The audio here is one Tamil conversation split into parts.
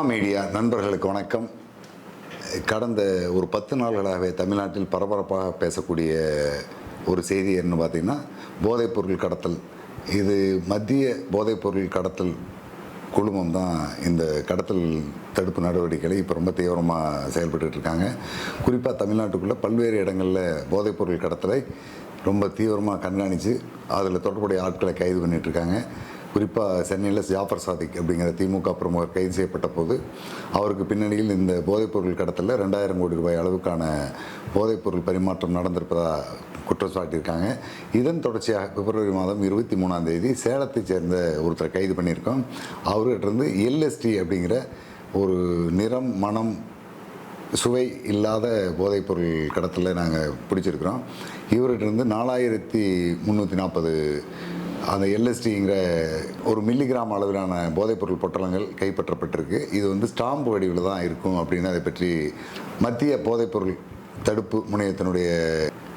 சிவா மீடியா நண்பர்களுக்கு வணக்கம். கடந்த ஒரு பத்து நாள்களாகவே தமிழ்நாட்டில் பரபரப்பாக பேசக்கூடிய ஒரு செய்தி என்ன பார்த்தீங்கன்னா போதைப்பொருள் கடத்தல். இது மத்திய போதைப்பொருள் கடத்தல் குழுமம் தான் இந்த கடத்தல் தடுப்பு நடவடிக்கைகளை இப்போ ரொம்ப தீவிரமாக செயல்பட்டு இருக்காங்க. குறிப்பாக தமிழ்நாட்டுக்குள்ளே பல்வேறு இடங்களில் போதைப்பொருள் கடத்தலை ரொம்ப தீவிரமாக கண்காணித்து அதில் தொடர்புடைய ஆட்களை கைது பண்ணிகிட்ருக்காங்க இருக்காங்க. குறிப்பாக சென்னையில் ஜாஃபர் சாதிக் அப்படிங்கிற திமுக பிரமுகர் கைது செய்யப்பட்ட போது அவருக்கு பின்னணியில் இந்த போதைப்பொருள் கடத்தலில் ரெண்டாயிரம் கோடி ரூபாய் அளவுக்கான போதைப்பொருள் பரிமாற்றம் நடந்திருப்பதா குற்றம் சாட்டியிருக்காங்க. இதன் தொடர்ச்சியாக பிப்ரவரி மாதம் இருபத்தி மூணாம் தேதி சேலத்தைச் சேர்ந்த ஒருத்தரை கைது பண்ணியிருக்கோம். அவர்கிட்ட இருந்து எல்எஸ்டி அப்படிங்கிற ஒரு நிறம் மனம் சுவை இல்லாத போதைப்பொருள் கடத்தலை நாங்கள் பிடிச்சிருக்கிறோம். இவர்கிட்ட இருந்து நாலாயிரத்தி முந்நூற்றி நாற்பது அந்த எல்எஸ்டிங்கிற ஒரு மில்லிகிராம் அளவிலான போதைப்பொருள் பொட்டலங்கள் கைப்பற்றப்பட்டிருக்கு. இது வந்து ஸ்டாம்பு வடிவில் தான் இருக்கும் அப்படின்னு அதை பற்றி மத்திய போதைப்பொருள் தடுப்பு முனையத்தினுடைய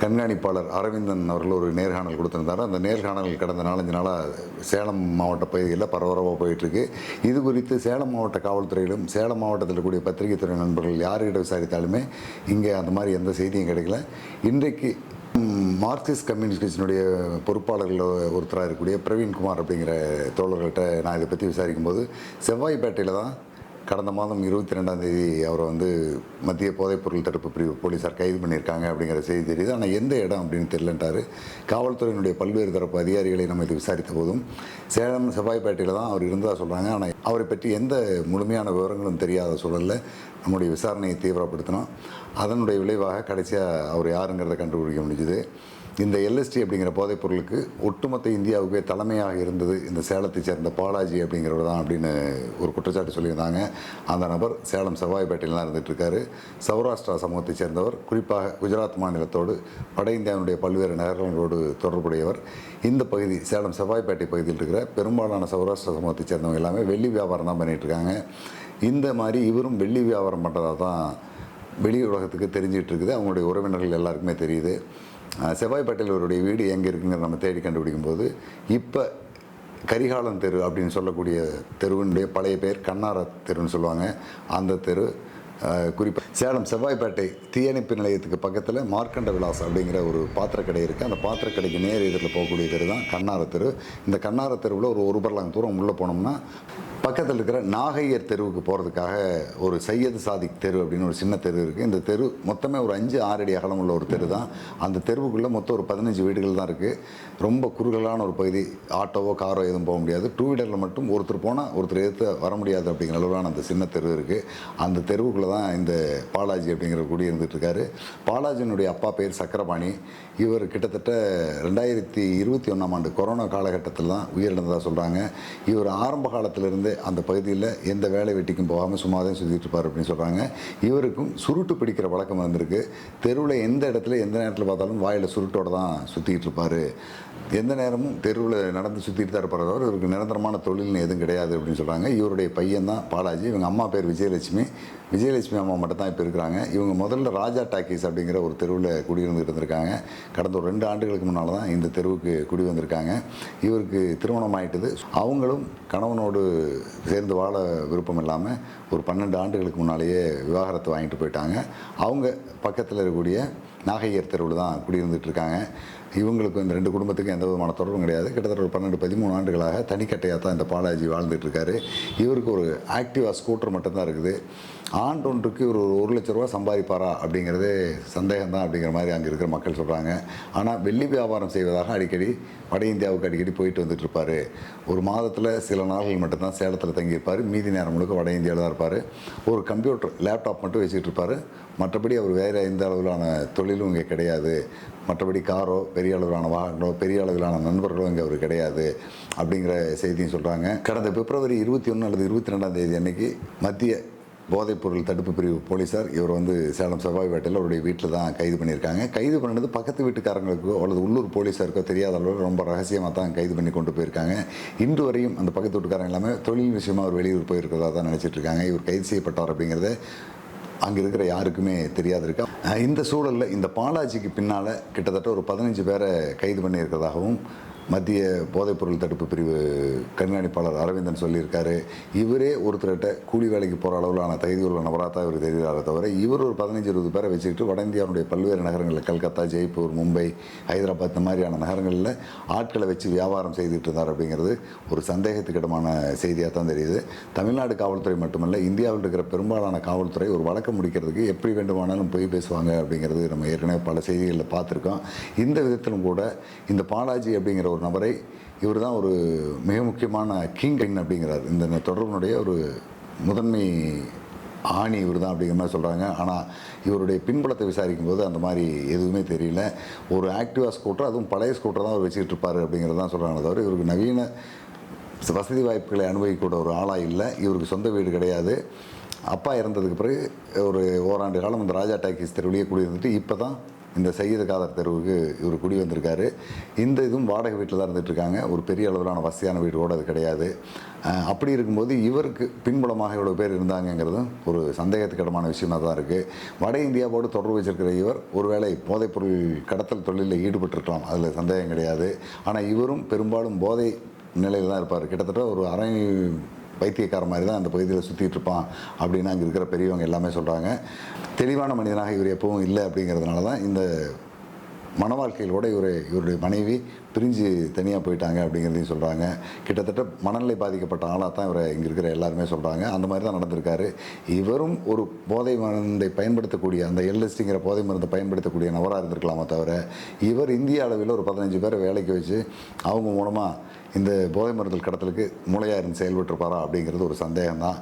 கண்காணிப்பாளர் அரவிந்தன் அவர்கள் ஒரு நேர்காணல் கொடுத்துருந்தார். அந்த நேர்காணல் கடந்த நாலஞ்சு நாளாக சேலம் மாவட்ட பகுதிகளில் பரபரப்பாக போயிட்டுருக்கு. இது குறித்து சேலம் மாவட்ட காவல்துறையிலும் சேலம் மாவட்டத்தில் இருக்கக்கூடிய பத்திரிகை துறை நண்பர்கள் யார்கிட்ட விசாரித்தாலுமே இங்கே அந்த மாதிரி எந்த செய்தியும் கிடைக்கல. இன்றைக்கு மார்க்சிஸ்ட் கம்யூனிஸ்ட் கட்சியினுடைய பொறுப்பாளர்கள் ஒருத்தராக இருக்கக்கூடிய பிரவீன்குமார் அப்படிங்கிற தோழர்கள்ட்ட நான் இதை பற்றி விசாரிக்கும்போது செவ்வாய்ப்பேட்டையில் தான் கடந்த மாதம் இருபத்தி ரெண்டாம் தேதி அவரை வந்து மத்திய போதைப்பொருள் தடுப்பு பிரிவு போலீஸார் கைது பண்ணியிருக்காங்க அப்படிங்கிற செய்தி தெரியுது. ஆனால் எந்த இடம் அப்படின்னு தெரியலன்ட்டாரு. காவல்துறையினுடைய பல்வேறு தரப்பு அதிகாரிகளை நம்ம இது விசாரித்த போதும் சேலம் செவ்வாய்ப்பேட்டையில் தான் அவர் இருந்ததாக சொல்கிறாங்க ஆனால் அவரை பற்றி எந்த முழுமையான விவரங்களும் தெரியாத சூழலில் நம்முடைய விசாரணையை தீவிரப்படுத்தினோம். அதனுடைய விளைவாக கடைசியாக அவர் யாருங்கிறத கண்டுபிடிக்க முடிஞ்சுது. இந்த எல்எஸ்டி அப்படிங்கிற போதைப் பொருளுக்கு ஒட்டுமொத்த இந்தியாவுக்கே தலைமையாக இருந்தது இந்த சேலத்தை சேர்ந்த பாலாஜி அப்படிங்கிறவர் தான் அப்படின்னு ஒரு குற்றச்சாட்டு சொல்லியிருந்தாங்க. அந்த நபர் சேலம் செவ்வாய்ப்பேட்டையில் தான் இருந்துட்டு சௌராஷ்டிரா சமூகத்தைச் சேர்ந்தவர் குறிப்பாக குஜராத் மாநிலத்தோடு வட இந்தியாவினுடைய பல்வேறு நகரங்களோடு தொடர்புடையவர். இந்த பகுதி சேலம் செவ்வாய்பேட்டை பகுதியில் இருக்கிற பெரும்பாலான சௌராஷ்டிரா சமூகத்தைச் சேர்ந்தவங்க எல்லாமே வெள்ளி வியாபாரம் தான் பண்ணிகிட்ருக்காங்க இருக்காங்க. இந்த மாதிரி இவரும் வெள்ளி வியாபாரம் பண்ணுறதா தான் வெளி உலகத்துக்கு தெரிஞ்சிட்டு இருக்குது. அவங்களுடைய உறவினர்கள் எல்லாருக்குமே தெரியுது. செவ்வாய் செவ்வாய்ப்பேட்டையில் வீடு எங்கே இருக்குங்கிறத நம்ம தேடி கண்டுபிடிக்கும் போது இப்போ கரிகாலன் தெரு அப்படின்னு சொல்லக்கூடிய தெருவினுடைய பழைய பேர் கண்ணார தெருன்னு சொல்லுவாங்க. அந்த தெரு குறிப்பாக சேலம் செவ்வாய்ப்பேட்டை தீயணைப்பு நிலையத்துக்கு பக்கத்தில் மார்க்கண்ட விலாஸ் அப்படிங்கிற ஒரு பாத்திரக்கடை இருக்குது அந்த பாத்திரக்கடைக்கு நேர் எதிரில் போகக்கூடிய தெரு தான் கண்ணார தெரு. இந்த கண்ணார தெருவில் ஒரு ஒரு பர்லாங் தூரம் உள்ளே போனோம்னா பக்கத்தில் இருக்கிற நாகையர் தெருவுக்கு போகிறதுக்காக ஒரு சையது சாதிக் தெரு அப்படின்னு ஒரு சின்ன தெரு இருக்குது இந்த தெரு மொத்தமே ஒரு அஞ்சு ஆறு அடி அகலம் உள்ள ஒரு தெரு தான். அந்த தெருவுக்குள்ளே மொத்தம் ஒரு பதினஞ்சு வீடுகள் தான் இருக்குது ரொம்ப குறுகலான ஒரு பகுதி. ஆட்டோவோ காரோ எதுவும் போக முடியாது. டூ வீலரில் மட்டும் ஒருத்தர் போனால் ஒருத்தர் எடுத்து வர முடியாது அப்படிங்கிற அளவிலான அந்த சின்ன தெரு இருக்குது அந்த தெருவுக்குள்ளே தான் இந்த பாலாஜி அப்படிங்கிற குடி இருந்துகிட்ருக்காரு பாலாஜியினுடைய அப்பா பேர் சக்கரபாணி. இவர் கிட்டத்தட்ட ரெண்டாயிரத்தி இருபத்தி ஒன்றாம் ஆண்டு கொரோனா காலகட்டத்தில் தான் உயிரிழந்ததாக சொல்கிறாங்க இவர் ஆரம்ப காலத்திலிருந்தே அந்த பகுதியில் எந்த வேலை வெட்டிக்கும் போகாமல் சும்மா தான் சுற்றிட்டு இருப்பார் அப்படின்னு சொல்கிறாங்க இவருக்கும் சுருட்டு பிடிக்கிற வழக்கம் வந்திருக்கு. தெருவில் எந்த இடத்துல எந்த நேரத்தில் பார்த்தாலும் வாயில் சுருட்டோடு தான் சுற்றிக்கிட்டு இருப்பார். எந்த நேரமும் தெருவில் நடந்து சுற்றிட்டு தான் இருப்பார். இவருக்கு நிரந்தரமான தொழில்னு எதுவும் கிடையாது அப்படின்னு சொல்கிறாங்க இவருடைய பையன் தான் பாலாஜி. இவங்க அம்மா பேர் விஜயலட்சுமி. விஜயலட்சுமி அம்மா மட்டும் தான் இப்போ இருக்கிறாங்க. இவங்க முதல்ல ராஜா டாக்கீஸ் அப்படிங்கிற ஒரு தெருவில் குடியிருந்துகிட்டு இருந்திருக்காங்க. கடந்த ஒரு ரெண்டு ஆண்டுகளுக்கு முன்னால் தான் இந்த தெருவுக்கு குடி வந்திருக்காங்க. இவருக்கு திருமணம் ஆயிட்டது. அவங்களும் கணவனோடு சேர்ந்து வாழ விருப்பம் இல்லாமல் ஒரு பன்னெண்டு ஆண்டுகளுக்கு முன்னாலேயே விவாகரத்து வாங்கிட்டு போயிட்டாங்க. அவங்க பக்கத்தில் இருக்கக்கூடிய நாகையர் தெருவில் தான் குடியிருந்துட்டுருக்காங்க இவங்களுக்கு இந்த ரெண்டு குடும்பத்துக்கும் எந்த விதமான தொடர்பும் கிடையாது. கிட்டத்தட்ட ஒரு பன்னெண்டு பதிமூணு ஆண்டுகளாக தனிக்கட்டையாக தான் இந்த பாலாஜி வாழ்ந்துட்டுருக்காரு இவருக்கு ஒரு ஆக்டிவா ஸ்கூட்டர் மட்டும்தான் இருக்குது. ஆண்டு ஒன்றுக்கு இவர் ஒரு ஒரு லட்ச ரூபா சம்பாதிப்பாரா அப்படிங்கிறதே சந்தேகம் தான் அப்படிங்கிற மாதிரி அங்கே இருக்கிற மக்கள் சொல்கிறாங்க ஆனால் வெள்ளி வியாபாரம் செய்வதாக அடிக்கடி வட இந்தியாவுக்கு அடிக்கடி போயிட்டு வந்துட்டு இருப்பார். ஒரு மாதத்தில் சில நாள்கள் மட்டும்தான் சேலத்தில் தங்கியிருப்பார். மீதி நேரம் முழுக்க வட இந்தியாவில் தான் இருப்பார். ஒரு கம்ப்யூட்டர் லேப்டாப் மட்டும் வச்சுட்டு இருப்பார். மற்றபடி அவர் வேறு எந்த அளவிலான தொழிலும் இங்கே கிடையாது. மற்றபடி காரோ பெரிய அளவிலான வாகனங்களோ பெரிய அளவிலான நண்பர்களோ இங்கே அவர் கிடையாது அப்படிங்கிற செய்தியும் சொல்கிறாங்க கடந்த பிப்ரவரி இருபத்தி ஒன்று அல்லது இருபத்தி ரெண்டாம் தேதி அன்னைக்கு மத்திய போதைப்பொருள் தடுப்பு பிரிவு போலீஸார் இவர் வந்து சேலம் செவ்வாய் வேட்டையில் அவருடைய வீட்டில் தான் கைது பண்ணியிருக்காங்க. கைது பண்ணது பக்கத்து வீட்டுக்காரங்களுக்கோ அல்லது உள்ளூர் போலீஸாருக்கோ தெரியாத அளவில் ரொம்ப ரகசியமாக தான் கைது பண்ணி கொண்டு போயிருக்காங்க. இன்று வரையும் அந்த பக்கத்து வீட்டுக்காரங்க எல்லாமே தொழில் விஷயமாக அவர் வெளியூர் போயிருக்கிறதா தான் நினச்சிட்டு இருக்காங்க. இவர் கைது செய்யப்பட்டார் அப்படிங்கிறத அங்கே இருக்கிற யாருக்குமே தெரியாது இருக்கா இந்த சூழலில் இந்த பாலாஜிக்கு பின்னால் கிட்டத்தட்ட ஒரு பதினஞ்சு பேரை கைது பண்ணியிருக்கிறதாகவும் மத்திய போதைப்பொருள் தடுப்பு பிரிவு கண்காணிப்பாளர் அரவிந்தன் சொல்லியிருக்காரு. இவரே ஒருத்தர்கிட்ட கூலி வேலைக்கு போகிற அளவிலான தகுதி உள்ள நபராக தான் இவர் தெரிகிறாரே தவிர இவர் ஒரு பதினஞ்சு இருபது பேரை வச்சுக்கிட்டு வட இந்தியாவுடைய பல்வேறு நகரங்களில் கல்கத்தா ஜெய்ப்பூர் மும்பை ஹைதராபாத் இந்த மாதிரியான நகரங்களில் ஆட்களை வச்சு வியாபாரம் செய்துட்டு இருந்தார் அப்படிங்கிறது ஒரு சந்தேகத்துக்கிடமான செய்தியாக தான் தெரியுது. தமிழ்நாடு காவல்துறை மட்டுமல்ல இந்தியாவில் இருக்கிற பெரும்பாலான காவல்துறை ஒரு வழக்கு முடிக்கிறதுக்கு எப்படி வேண்டுமானாலும் போய் பேசுவாங்க அப்படிங்கிறது நம்ம ஏற்கனவே பல செய்திகளில் பார்த்துருக்கோம். இந்த விதத்திலும் கூட இந்த பாலாஜி அப்படிங்கிற ஒரு நபரை இவர் தான் ஒரு மிக முக்கியமான கிங் பெண் அப்படிங்கிறார். இந்த தொடர்பினுடைய ஒரு முதன்மை ஆணி இவர் தான் அப்படிங்கிற மாதிரி சொல்கிறாங்க ஆனால் இவருடைய பின்புலத்தை விசாரிக்கும் போது அந்த மாதிரி எதுவுமே தெரியல. ஒரு ஆக்டிவா ஸ்கூட்டர் அதுவும் பழைய ஸ்கூட்டர் தான் அவர் வச்சுக்கிட்டு இருப்பார் அப்படிங்கிறது தான் சொல்கிறாங்க தவிர இவருக்கு நவீன வசதி வாய்ப்புகளை அனுபவிக்கூட ஒரு ஆளாக இல்லை. இவருக்கு சொந்த வீடு கிடையாது. அப்பா இறந்ததுக்கு பிறகு ஒரு ஓராண்டு காலம் இந்த ராஜா டாக்கீஸ் தெருவிலேயே குடியிருந்துட்டு இப்போ தான் இந்த சையது காதர் தெருவுக்கு இவர் குடி வந்திருக்காரு. இந்த இதுவும் வாடகை வீட்டில் தான் இருந்துட்டு இருக்காங்க ஒரு பெரிய அளவிலான வசதியான வீடு கூட அது கிடையாது. அப்படி இருக்கும்போது இவருக்கு பின்புலமாக இவ்வளோ பேர் இருந்தாங்கங்கிறதும் ஒரு சந்தேகத்துக்கிடமான விஷயமா தான் இருக்குது வட இந்தியாவோடு தொடர்பு வச்சிருக்கிற இவர் ஒருவேளை போதைப்பொருள் கடத்தல் தொழிலில் ஈடுபட்டிருக்கலாம். அதில் சந்தேகம் கிடையாது. ஆனால் இவரும் பெரும்பாலும் போதை நிலையில் தான் இருப்பார். கிட்டத்தட்ட ஒரு அரை பைத்தியக்கார மாதிரி தான் அந்த பகுதியில் சுற்றிட்டு இருப்பான் அப்படின்னு அங்கே இருக்கிற பெரியவங்க எல்லாமே சொல்கிறாங்க தெளிவான மனிதனாக இவர் எப்பவும் இல்லை அப்படிங்கிறதுனால தான் இந்த மன வாழ்க்கையிலோட இவர் இவருடைய மனைவி பிரிஞ்சு தனியாக போயிட்டாங்க அப்படிங்கிறதையும் சொல்கிறாங்க கிட்டத்தட்ட மனநிலை பாதிக்கப்பட்ட ஆளாக தான் இவரை இங்கே இருக்கிற எல்லாருமே சொல்கிறாங்க அந்த மாதிரி தான் நடந்திருக்காரு. இவரும் ஒரு போதை மருந்தை பயன்படுத்தக்கூடிய அந்த எல்எஸ்டிங்கிற போதை மருந்தை பயன்படுத்தக்கூடிய நபராக இருந்திருக்கலாமே தவிர இவர் இந்திய அளவில் ஒரு பதினஞ்சு பேரை வேலைக்கு வச்சு அவங்க மூலமாக இந்த போதை மருந்தல் கடத்தலுக்கு மூளையாக இருந்து செயல்பட்டுருப்பாரா அப்படிங்கிறது ஒரு சந்தேகம் தான்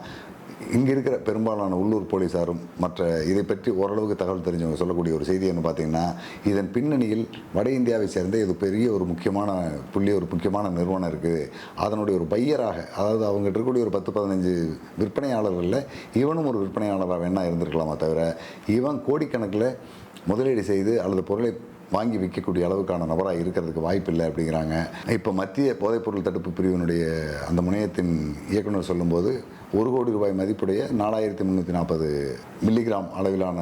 இங்கே இருக்கிற பெரும்பாலான உள்ளூர் போலீஸாரும் மற்ற இதை பற்றி ஓரளவுக்கு தகவல் தெரிஞ்சவங்க சொல்லக்கூடிய ஒரு செய்தி என்ன பார்த்தீங்கன்னா இதன் பின்னணியில் வட இந்தியாவை சேர்ந்த இது பெரிய ஒரு முக்கியமான புள்ளி ஒரு முக்கியமான நிறுவனம் இருக்குது. அதனுடைய ஒரு பையராக அதாவது அவங்ககிட்ட இருக்கக்கூடிய ஒரு பத்து பதினஞ்சு விற்பனையாளர்களில் இவனும் ஒரு விற்பனையாளராக வேணா இருந்திருக்கலாமா தவிர இவன் கோடிக்கணக்கில் முதலீடு செய்து அல்லது பொருளை வாங்கி விற்கக்கூடிய அளவுக்கான நபராக இருக்கிறதுக்கு வாய்ப்பில்லை அப்படிங்கிறாங்க. இப்போ மத்திய போதைப்பொருள் தடுப்பு பிரிவினுடைய அந்த முனையத்தின் இயக்குனர் சொல்லும்போது ஒரு கோடி ரூபாய் மதிப்புடைய நாலாயிரத்தி முந்நூற்றி நாற்பது மில்லிகிராம் அளவிலான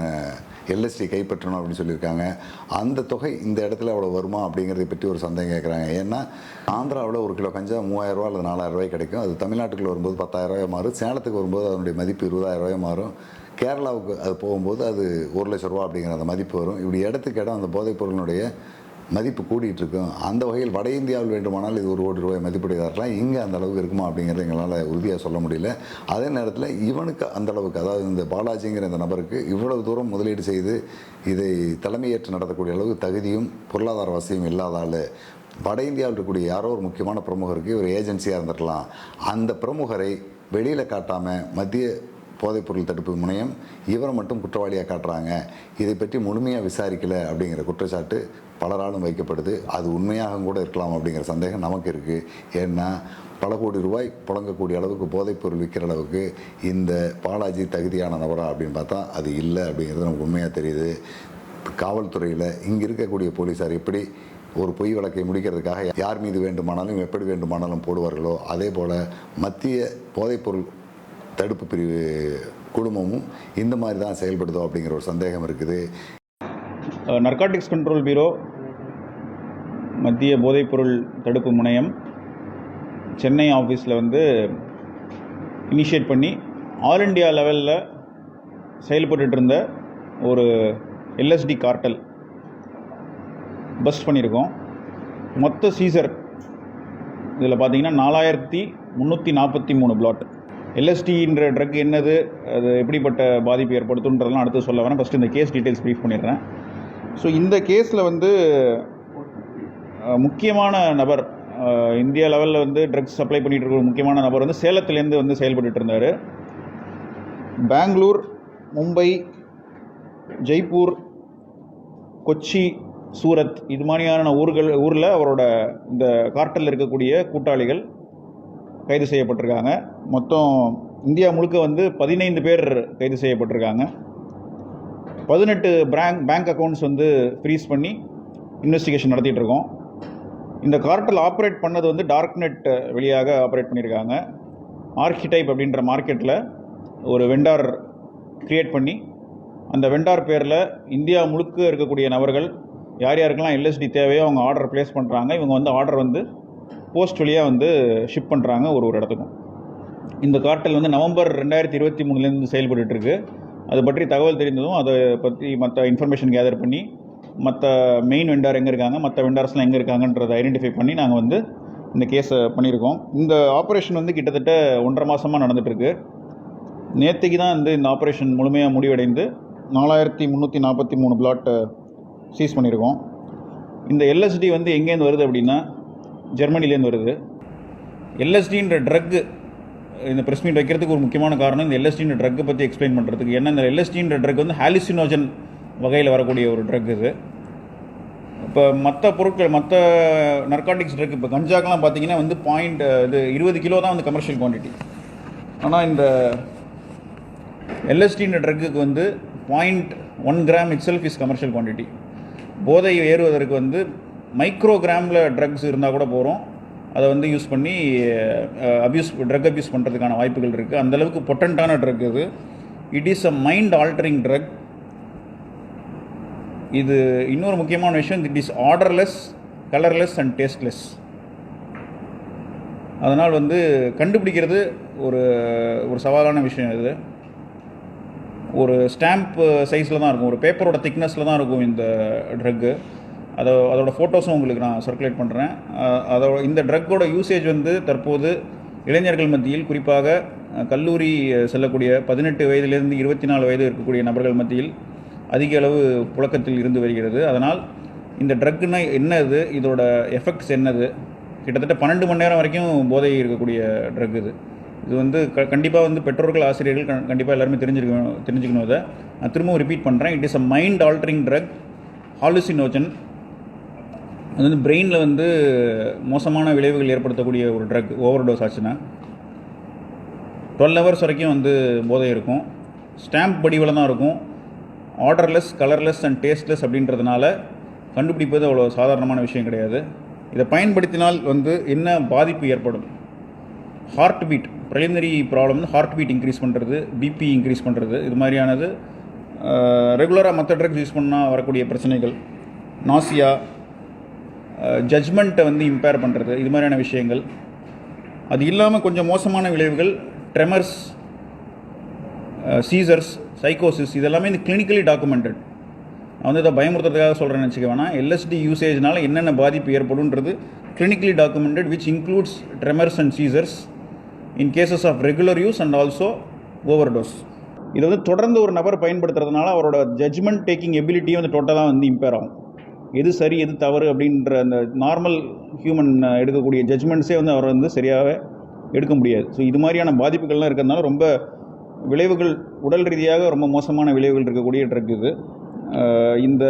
எல்எஸ்டி கைப்பற்றணும் அப்படின்னு சொல்லியிருக்காங்க. அந்த தொகை இந்த இடத்துல அவ்வளோ வருமா அப்படிங்கிறத பற்றி ஒரு சந்தேகம் கேட்குறாங்க. ஏன்னா ஆந்திராவில் ஒரு கிலோ கஞ்சா மூவாயிரரூவா அல்லது நாலாயிரம் ரூபாய் கிடைக்கும். அது தமிழ்நாட்டுக்குள்ள வரும்போது பத்தாயிரம் ரூபாய் மாறும். சேலத்துக்கு வரும்போது அதனுடைய மதிப்பு இருபதாயிரம் ரூபாய் மாறும். கேரளாவுக்கு அது போகும்போது அது ஒரு லட்ச ரூபா அப்படிங்கிற அந்த மதிப்பு வரும். இப்படி இடத்துக்கு இடம் அந்த போதைப் பொருளினுடைய மதிப்பு கூடிட்டு இருக்கும் அந்த வகையில் வட இந்தியாவில் வேண்டுமானால் இது ஒரு கோடி ரூபாய் மதிப்புடையதாக இருக்கலாம் இங்கே அந்த அளவுக்கு இருக்குமா அப்படிங்கிறத எங்களால் உறுதியாக சொல்ல முடியல. அதே நேரத்தில் இவனுக்கு அந்த அளவுக்கு அதாவது இந்த பாலாஜிங்கிற இந்த நபருக்கு இவ்வளவு தூரம் முதலீடு செய்து இதை தலைமையேற்று நடத்தக்கூடிய அளவுக்கு தகுதியும் பொருளாதார வசதியும் இல்லாதால் வட இந்தியாவில் இருக்கக்கூடிய யாரோ ஒரு முக்கியமான பிரமுகருக்கு ஒரு ஏஜென்சியாக இருந்திருக்கலாம். அந்த பிரமுகரை வெளியில் காட்டாமல் மத்திய போதைப்பொருள் தடுப்பு முனையம் இவரை மட்டும் குற்றவாளியாக காட்டுறாங்க. இதை பற்றி முழுமையாக விசாரிக்கல அப்படிங்கிற குற்றச்சாட்டு பலராலும் வைக்கப்படுது. அது உண்மையாக கூட இருக்கலாம் அப்படிங்கிற சந்தேகம் நமக்கு இருக்குது ஏன்னா பல கோடி ரூபாய் புழங்கக்கூடிய அளவுக்கு போதைப்பொருள் விற்கிற அளவுக்கு இந்த பாலாஜி தகுதியான நபரா அப்படின்னு பார்த்தா அது இல்லை அப்படிங்கிறது நமக்கு உண்மையாக தெரியுது. காவல்துறையில் இங்கே இருக்கக்கூடிய போலீஸார் எப்படி ஒரு பொய் வழக்கை முடிக்கிறதுக்காக யார் மீது வேண்டுமானாலும் எப்படி வேண்டுமானாலும் போடுவார்களோ அதே போல் மத்திய போதைப்பொருள் தடுப்பு பிரிவு குழுமமும் இந்த மாதிரி தான் செயல்படுதோ அப்படிங்கிற ஒரு சந்தேகம் இருக்குது. நர்காட்டிக்ஸ் கண்ட்ரோல் பியூரோ மத்திய போதைப்பொருள் தடுப்பு முனையம் சென்னை ஆஃபீஸில் வந்து இனிஷியேட் பண்ணி ஆல் இண்டியா லெவலில் செயல்பட்டுட்டு இருந்த ஒரு எல்எஸ்டி கார்ட்டல் பஸ்ட் பண்ணியிருக்கோம். மொத்த சீசர் இதில் பார்த்தீங்கன்னா நாலாயிரத்தி முந்நூற்றி நாற்பத்தி மூணு பிளாட் எல்எஸ்டின்ற ட்ரக் என்னது அது எப்படிப்பட்ட பாதிப்பு ஏற்படுத்துன்றதெல்லாம் அடுத்து சொல்ல வரேன். ஃபஸ்ட்டு இந்த கேஸ் டீட்டெயில்ஸ் ப்ரீஃப் பண்ணிடுறேன். ஸோ இந்த கேஸில் வந்து முக்கியமான நபர் இந்தியா லெவலில் வந்து ட்ரக்ஸ் சப்ளை பண்ணிகிட்டு இருக்கிற முக்கியமான நபர் வந்து சேலத்துலேருந்து வந்து செயல்பட்டு இருந்தார். பெங்களூர் மும்பை ஜெய்ப்பூர் கொச்சி சூரத் இது மாதிரியான ஊர்கள் ஊரில் அவரோட இந்த கார்ட்டலில் இருக்கக்கூடிய கூட்டாளிகள் கைது செய்யப்பட்டிருக்காங்க. மொத்தம் இந்தியா முழுக்க வந்து பதினைந்து பேர் கைது செய்யப்பட்டிருக்காங்க. பதினெட்டு பேங்க் பேங்க் அக்கௌண்ட்ஸ் வந்து ஃப்ரீஸ் பண்ணி இன்வெஸ்டிகேஷன் நடத்திட்டு இருக்கோம். இந்த கார்ட்டல் ஆப்ரேட் பண்ணது வந்து டார்க் நெட் வழியாக ஆப்ரேட் பண்ணியிருக்காங்க ஆர்கிடைப் அப்படின்ற மார்க்கெட்டில் ஒரு வெண்டார் க்ரியேட் பண்ணி அந்த வெண்டார் பேரில் இந்தியா முழுக்க இருக்கக்கூடிய நபர்கள் யார் யாருக்கெல்லாம் எல்எஸ்டி தேவையோ அவங்க ஆர்டர் ப்ளேஸ் பண்ணுறாங்க இவங்க வந்து ஆர்டர் வந்து போஸ்ட் வழியாக வந்து ஷிப் பண்ணுறாங்க ஒரு ஒரு இடத்துக்கும். இந்த கார்ட்டல் வந்து நவம்பர் ரெண்டாயிரத்தி இருபத்தி மூணுலேருந்து செயல்பட்டுருக்கு அது பற்றி தகவல் தெரிந்ததும் அதை பற்றி மற்ற இன்ஃபர்மேஷன் கேதர் பண்ணி மற்ற மெயின் வெண்டார் எங்கே இருக்காங்க மற்ற வெண்டார்ஸ்லாம் எங்கே இருக்காங்கன்றதை ஐடென்டிஃபை பண்ணி நாங்கள் வந்து இந்த கேஸை பண்ணியிருக்கோம். இந்த ஆப்ரேஷன் வந்து கிட்டத்தட்ட ஒன்றரை மாதமாக நடந்துகிட்ருக்கு நேற்றுக்கு தான் வந்து இந்த ஆப்ரேஷன் முழுமையாக முடிவடைந்து நாலாயிரத்தி முந்நூற்றி நாற்பத்தி மூணு பிளாட்டை சீஸ் பண்ணியிருக்கோம். இந்த எல்எஸ்டி வந்து எங்கேருந்து வருது அப்படின்னா ஜெர்மனிலேருந்து வருது. எல்எஸ்டின்ற ட்ரக்கு இந்த ப்ரெஸ் மீட் வைக்கிறதுக்கு ஒரு முக்கியமான காரணம் இந்த எல்எஸ்டின்ற ட்ரக்கை பற்றி எக்ஸ்பிளைன் பண்ணுறதுக்கு ஏன்னா இந்த எல்எஸ்டின்ற ட்ரக் வந்து ஹாலிசினோஜன் வகையில் வரக்கூடிய ஒரு ட்ரக் இது. இப்போ மற்ற பொருட்கள் மற்ற நர்காட்டிக்ஸ் ட்ரக் இப்போ கஞ்சாக்கெலாம் பார்த்தீங்கன்னா வந்து பாயிண்ட் இது இருபது கிலோ தான் வந்து கமர்ஷியல் குவான்டிட்டி ஆனால் இந்த எல்எஸ்டின்ற ட்ரக்குக்கு வந்து point one gram itself is commercial quantity போதை ஏறுவதற்கு வந்து மைக்ரோ கிராமில் ட்ரக்ஸ் இருந்தால் கூட போகிறோம் அதை வந்து யூஸ் பண்ணி அப்யூஸ் ட்ரக் அப்யூஸ் பண்ணுறதுக்கான வாய்ப்புகள் இருக்குது அந்தளவுக்கு பொட்டண்ட்டான ட்ரக் இது. It is a mind altering drug இது இன்னொரு முக்கியமான விஷயம் it is odourless colourless and tasteless அதனால் வந்து கண்டுபிடிக்கிறது ஒரு ஒரு சவாலான விஷயம் இது. ஒரு ஸ்டாம்ப் சைஸில் தான் இருக்கும். ஒரு பேப்பரோட திக்னஸில் தான் இருக்கும் இந்த ட்ரக்கு அதை அதோட ஃபோட்டோஸும் உங்களுக்கு நான் சர்க்குலேட் பண்ணுறேன் அதோட இந்த ட்ரக்கோட யூசேஜ் வந்து தற்போது இளைஞர்கள் மத்தியில் குறிப்பாக கல்லூரி செல்லக்கூடிய பதினெட்டு வயதிலிருந்து இருபத்தி நாலு வயது இருக்கக்கூடிய நபர்கள் மத்தியில் அதிக அளவு புழக்கத்தில் இருந்து வருகிறது. அதனால் இந்த ட்ரக்குன்னா என்னது? இதோட எஃபெக்ட்ஸ் என்னது? கிட்டத்தட்ட பன்னெண்டு மணி நேரம் வரைக்கும் போதை இருக்கக்கூடிய ட்ரக் இது. இது வந்து க கண்டிப்பாக வந்து பெற்றோர்கள் ஆசிரியர்கள் கண்டிப்பாக எல்லாருமே தெரிஞ்சிருக்கணும் தெரிஞ்சுக்கணும் இதை. நான் திரும்பவும் ரிப்பீட் பண்ணுறேன் it is a mind altering drug hallucinogen அது வந்து பிரெயினில் வந்து மோசமான விளைவுகள் ஏற்படுத்தக்கூடிய ஒரு ட்ரக் ஓவர் டோஸ் ஆச்சுன்னா டுவெல் ஹவர்ஸ் வரைக்கும் வந்து போதை இருக்கும். ஸ்டாம்ப் படிவில் தான் இருக்கும். ஆர்டர்லெஸ் கலர்லெஸ் அண்ட் டேஸ்ட்லெஸ் அப்படின்றதுனால கண்டுபிடிப்பது அவ்வளோ சாதாரணமான விஷயம் கிடையாது. இதை பயன்படுத்தினால் வந்து என்ன பாதிப்பு ஏற்படும்? ஹார்ட் பீட் ப்ரைமரி ப்ராப்ளம் வந்து ஹார்ட் பீட் இன்க்ரீஸ் பண்ணுறது பிபி இன்க்ரீஸ் பண்ணுறது இது மாதிரியானது ரெகுலராக மற்ற ட்ரக்ஸ் யூஸ் பண்ணால் வரக்கூடிய பிரச்சனைகள். நாசியா ஜட்ஜ்மெண்ட்டை வந்து இம்பேர் பண்ணுறது இது மாதிரியான விஷயங்கள். அது இல்லாமல் கொஞ்சம் மோசமான விளைவுகள் ட்ரெமர்ஸ் சீசர்ஸ் சைக்கோசிஸ் இதெல்லாமே இந்த கிளினிக்கலி டாக்குமெண்டட் நான் வந்து இதை பயமுறுத்துறதுக்காக சொல்கிறேன்னு வச்சுக்க எல்எஸ்டி யூசேஜ்னால என்னென்ன பாதிப்பு ஏற்படும்ன்றது clinically documented which includes tremors and seizures in cases of regular use and also overdose இதை வந்து தொடர்ந்து ஒரு நபர் பயன்படுத்துறதுனால அவரோட ஜட்ஜ்மெண்ட் டேக்கிங் எபிலிட்டியும் வந்து டோட்டலாக வந்து இம்பேர் ஆகும். எது சரி எது தவறு அப்படின்ற அந்த நார்மல் ஹியூமன் எடுக்கக்கூடிய ஜட்ஜ்மெண்ட்ஸே வந்து அவர் வந்து சரியாக எடுக்க முடியாது. ஸோ இது மாதிரியான பாதிப்புகள்லாம் இருக்கிறதுனால ரொம்ப விளைவுகள் உடல் ரீதியாக ரொம்ப மோசமான விளைவுகள் இருக்கக்கூடிய ட்ரக் இது. இந்த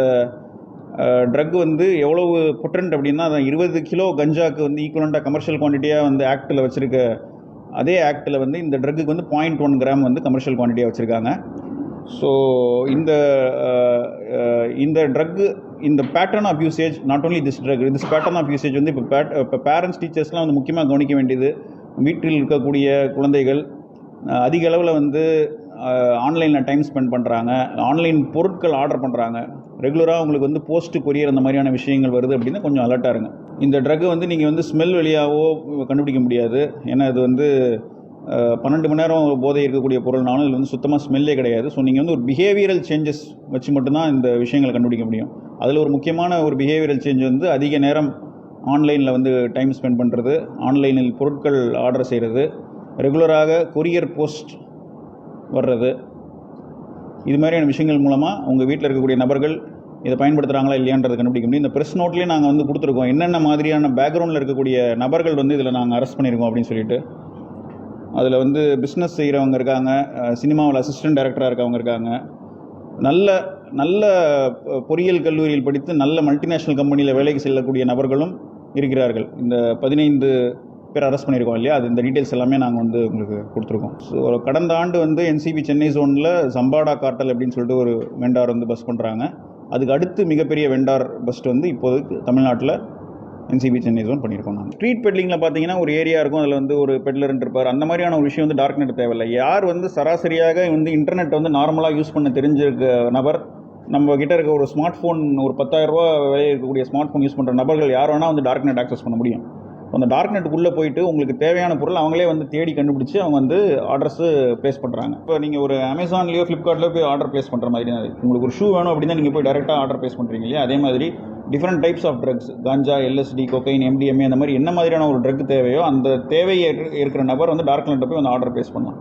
ட்ரக் வந்து எவ்வளவு பொட்டன்ட் அப்படின்னா அதான் இருபது கிலோ கஞ்சாக்கு வந்து ஈக்குவலண்ட்டாக கமர்ஷியல் குவான்டிட்டியாக வந்து ஆக்டில் வச்சுருக்க அதே ஆக்டில் வந்து இந்த ட்ரக்குக்கு வந்து பாயிண்ட் ஒன் கிராம் வந்து கமர்ஷியல் குவான்டிட்டியாக வச்சுருக்காங்க. ஸோ இந்த இந்த ட்ரக்கு இந்த pattern of usage not only this drug this pattern of usage வந்து இப்போ பேட் இப்போ பேரண்ட்ஸ் டீச்சர்ஸ்லாம் வந்து முக்கியமாக கவனிக்க வேண்டியது வீட்டில் இருக்கக்கூடிய குழந்தைகள் அதிக அளவில் வந்து ஆன்லைனில் டைம் ஸ்பெண்ட் பண்ணுறாங்க ஆன்லைன் பொருட்கள் ஆர்டர் பண்ணுறாங்க ரெகுலராக உங்களுக்கு வந்து போஸ்ட் கொரியர் அந்த மாதிரியான விஷயங்கள் வருது அப்படின்னா கொஞ்சம் அலர்ட்டாக இருங்க. இந்த ட்ரக்கு வந்து நீங்கள் வந்து ஸ்மெல் வழியாவோ கண்டுபிடிக்க முடியாது. ஏன்னா இது வந்து பன்னெண்டு மணி நேரம் போதை இருக்கக்கூடிய பொருள்னாலும் இதில் வந்து சுத்தமாக ஸ்மெல்லே கிடையாது. ஸோ நீங்கள் வந்து ஒரு பிஹேவியரல் சேஞ்சஸ் வச்சு மட்டும்தான் இந்த விஷயங்களை கண்டுபிடிக்க முடியும். அதில் ஒரு முக்கியமான ஒரு பிஹேவியரல் சேஞ்ச் வந்து அதிக நேரம் ஆன்லைனில் வந்து டைம் ஸ்பெண்ட் பண்ணுறது ஆன்லைனில் பொருட்கள் ஆர்டர் செய்கிறது ரெகுலராக கொரியர் போஸ்ட் வர்றது. இது மாதிரியான விஷயங்கள் மூலமாக உங்கள் வீட்டில் இருக்கக்கூடிய நபர்கள் இதை பயன்படுத்துகிறாங்களா இல்லையான்றது கண்டுபிடிக்க முடியும். இந்த ப்ரெஸ் நோட்லேயே நாங்கள் வந்து கொடுத்துருக்கோம். என்னென்ன மாதிரியான பேக்ரவுண்டில் இருக்கக்கூடிய நபர்கள் வந்து இதில் நாங்கள் அரெஸ்ட் பண்ணியிருக்கோம் அப்படின்னு சொல்லிட்டு. அதில் வந்து பிஸ்னஸ் செய்கிறவங்க இருக்காங்க சினிமாவில் அசிஸ்டன்ட் டைரக்டராக இருக்கவங்க இருக்காங்க. நல்ல நல்ல பொறியியல் கல்லூரியில் படித்து நல்ல மல்டிநேஷ்னல் கம்பெனியில் வேலைக்கு செல்லக்கூடிய நபர்களும் இருக்கிறார்கள். இந்த பதினைந்து பேர் அரெஸ்ட் பண்ணியிருக்கோம் இல்லையா? அது இந்த டீட்டெயில்ஸ் எல்லாமே நாங்கள் வந்து உங்களுக்கு கொடுத்துருக்கோம். ஸோ கடந்த ஆண்டு வந்து என்சிபி சென்னை ஜோனில் சம்பாடா கார்டல் அப்படின்னு சொல்லிட்டு ஒரு வெண்டார் வந்து பஸ் பண்ணுறாங்க அதுக்கு அடுத்து மிகப்பெரிய வெண்டார் பஸ்ட் வந்து இப்போதைக்கு தமிழ்நாட்டில் என்சிபி சென்னை ஜோன் பண்ணியிருக்கோம் நாங்கள் ஸ்ட்ரீட் பெட்லிங்கில் பார்த்தீங்கன்னா ஒரு ஏரியா இருக்கும். அதில் வந்து ஒரு பெட்லர் இருப்பார் அந்த மாதிரியான ஒரு விஷயம் வந்து டார்க் நெட் தேவையில்லை. யார் வந்து சராசரியாக வந்து இன்டர்நெட் வந்து நார்மலாக யூஸ் பண்ண தெரிஞ்சிருக்க நபர் நம்ம கிட்ட இருக்க ஒரு ஸ்மார்ட் ஃபோன் ஒரு பத்தாயிரரூபா விலையை இருக்கக்கூடிய ஸ்மார்ட் ஃபோன் யூஸ் பண்ணுற நபர்கள் யார் வேணால் வந்து டார்க் நெட் ஆக்சஸ் பண்ண முடியும். அந்த டார்க் நெட்டுக்குள்ளே போயிட்டு உங்களுக்கு தேவையான பொருள் அவங்களே வந்து தேடி கண்டுபிடிச்சி அவங்க வந்து ஆர்டர்ஸு ப்ளேஸ் பண்ணுறாங்க இப்போ நீங்கள் ஒரு அமேசான்லேயோ ஃப்ளிப்கார்ட்லேயோ போய் ஆர்டர் ப்ளேஸ் பண்ணுற மாதிரி தான் உங்களுக்கு ஒரு ஷூ வேணும் அப்படின்னா நீங்கள் போய் டேரெக்டாக ஆர்டர் ப்ளேஸ் பண்ணுறீங்க இல்லையா? அதே மாதிரி different types of drugs ganja LSD cocaine MDMA அந்த மாதிரி என்ன மாதிரியான ஒரு ட்ரக் தேவையோ அந்த தேவையை இருக்கிற நபர் வந்து டார்க் நெட்டை போய் வந்து ஆர்டர் ப்ளேஸ் பண்ணலாம்.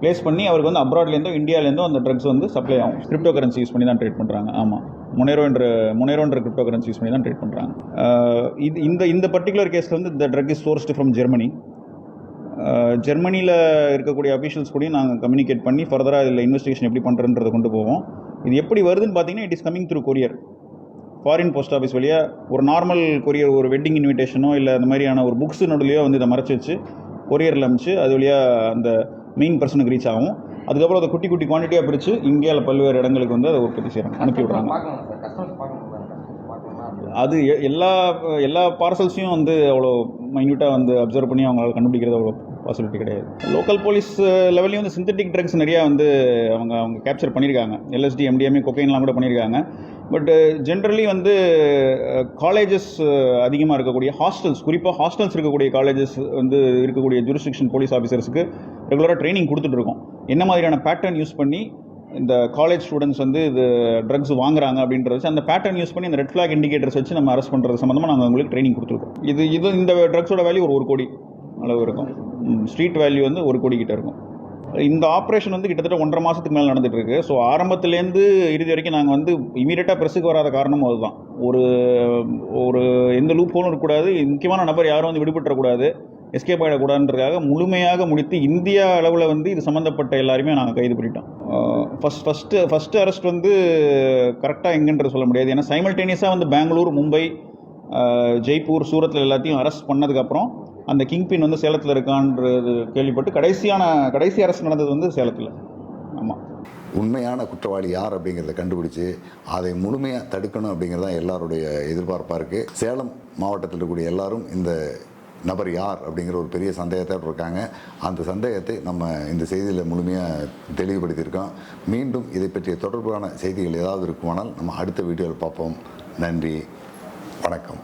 ப்ளேஸ் பண்ணி அவருக்கு வந்து அப்ராட்லேருந்தோ இந்தியாவிலேருந்தோ அந்த ட்ரக்ஸ் வந்து சப்ளை ஆகும். கிரிப்டோ கரன்சி யூஸ் பண்ணி தான் ட்ரேட் பண்ணுறாங்க ஆமாம் முனேரோன்ற முனேரோன்ற கிரிப்டோ கரன்சி யூஸ் பண்ணி தான் ட்ரேட் பண்ணுறாங்க இது இந்த இந்த பர்டிகுலர் கேஸில் வந்து இந்த drug is sourced from Germany ஜெர்மனியில் இருக்கக்கூடிய அஃபீஷியல்ஸ் கூடயும் நாங்கள் கம்யூனிகேட் பண்ணி ஃபர்தராக இதில் இன்வெஸ்டிகேஷன் எப்படி பண்ணுறன்றதை கொண்டு போவோம். இது எப்படி வருதுன்னு பார்த்தீங்கன்னா it is coming through courier foreign post office வழியாக ஒரு நார்மல் கொரியர் ஒரு வெட்டிங் இன்விடேஷனோ இல்லை அந்த மாதிரியான ஒரு புக்ஸ் நடுலையோ வந்து இதை மறைச்சி வச்சு கொரியரில் அமிச்சு அது வழியாக அந்த மெயின் பர்சனுக்கு ரீச் ஆகும். அதுக்கப்புறம் அதை குட்டி குட்டி குவான்டிட்டியாக பிரித்து இந்தியாவில் பல்வேறு இடங்களுக்கு வந்து அதை உற்பத்தி செய்கிறாங்க அனுப்பி விடுறாங்க. அது எல்லா எல்லா பார்சல்ஸையும் வந்து அவ்வளோ மைன்யூட்டாக வந்து அப்சர்வ் பண்ணி அவங்களால கண்டுபிடிக்கிறது அவ்வளோ பாசிபிலிட்டி கிடையாது. லோக்கல் போலீஸ் லெவல்லையும் வந்து சிந்தட்டிக் ட்ரக்ஸ் நிறையா வந்து அவங்க அவங்க கேப்சர் பண்ணியிருக்காங்க. எல்எஸ்டி எம்டிஎம்ஏ கொக்கைன்லாம் கூட பண்ணியிருக்காங்க. பட் ஜென்ரலி uh, வந்து uh, காலேஜஸ் uh, அதிகமாக இருக்கக்கூடிய ஹாஸ்டல்ஸ் குறிப்பாக ஹாஸ்டல்ஸ் இருக்கக்கூடிய காலேஜஸ் வந்து இருக்கக்கூடிய ஜூரிஸ்டிக்ஷன் போலீஸ் ஆஃபீஸர்ஸுக்கு ரெகுலராக ட்ரைனிங் கொடுத்துட்ருக்கோம் என்ன மாதிரியான பேட்டர்ன் யூஸ் பண்ணி இந்த காலேஜ் ஸ்டூடெண்ட்ஸ் வந்து இது ட்ரக்ஸ் வாங்குறாங்க அப்படின்றத வச்சு அந்த பேட்டர்ன் யூஸ் பண்ணி அந்த ரெட் ஃப்ளாக் இண்டிகேட்டர்ஸ் வச்சு நம்ம அரெஸ்ட் பண்ணுறது சம்மந்தமாக நாங்கள் உங்களுக்கு ட்ரைனிங் கொடுத்துருக்கோம். இது இது இந்த ட்ரக்ஸோட வேல்யூ ஒரு ஒரு கோடி. அளவு இருக்கும். ஸ்ட்ரீட் வேல்யூ வந்து ஒரு கோடி கிட்ட இருக்கும். இந்த ஆப்ரேஷன் வந்து கிட்டத்தட்ட ஒன்றரை மாதத்துக்கு மேலே நடந்துகிட்ருக்கு ஸோ ஆரம்பத்துலேருந்து இறுதி வரைக்கும் நாங்கள் வந்து இமீடியட்டாக ப்ரெஸ்ஸுக்கு வராத காரணமும் அதுதான். ஒரு ஒரு எந்த லூப் ஹோலும் இருக்கக்கூடாது. முக்கியமான நபர் யாரும் வந்து விடுபட்டுறக்கூடாது. எஸ்கேப் ஆகிடக்கூடாதுன்றதுக்காக முழுமையாக முடித்து இந்தியா அளவில் வந்து இது சம்மந்தப்பட்ட எல்லாருமே நாங்கள் கைது பண்ணிட்டோம். ஃபஸ்ட் ஃபஸ்ட்டு ஃபஸ்ட்டு அரெஸ்ட் வந்து கரெக்டாக எங்கன்றது சொல்ல முடியாது. ஏன்னா சைமல்டேனியஸாக வந்து பெங்களூர் மும்பை ஜெய்ப்பூர் சூரத்தில் எல்லாத்தையும் அரெஸ்ட் பண்ணதுக்கப்புறம் அந்த கிங் பின் வந்து சேலத்தில் இருக்கான்றது கேள்விப்பட்டு கடைசியான கடைசி அரசு நடந்தது வந்து சேலத்தில். ஆமாம் உண்மையான குற்றவாளி யார் அப்படிங்கிறத கண்டுபிடிச்சு அதை முழுமையாக தடுக்கணும் அப்படிங்கிறது தான் எல்லாருடைய எதிர்பார்ப்பாக இருக்குது சேலம் மாவட்டத்தில் இருக்கக்கூடிய எல்லாரும் இந்த நபர் யார் அப்படிங்கிற ஒரு பெரிய சந்தேகத்தோடு இருக்காங்க. அந்த சந்தேகத்தை நம்ம இந்த செய்தியில் முழுமையாக தெளிவுபடுத்தியிருக்கோம். மீண்டும் இதை பற்றிய தொடர்பான செய்திகள் ஏதாவது இருக்குமானால் நம்ம அடுத்த வீடியோவில் பார்ப்போம். நன்றி. வணக்கம்.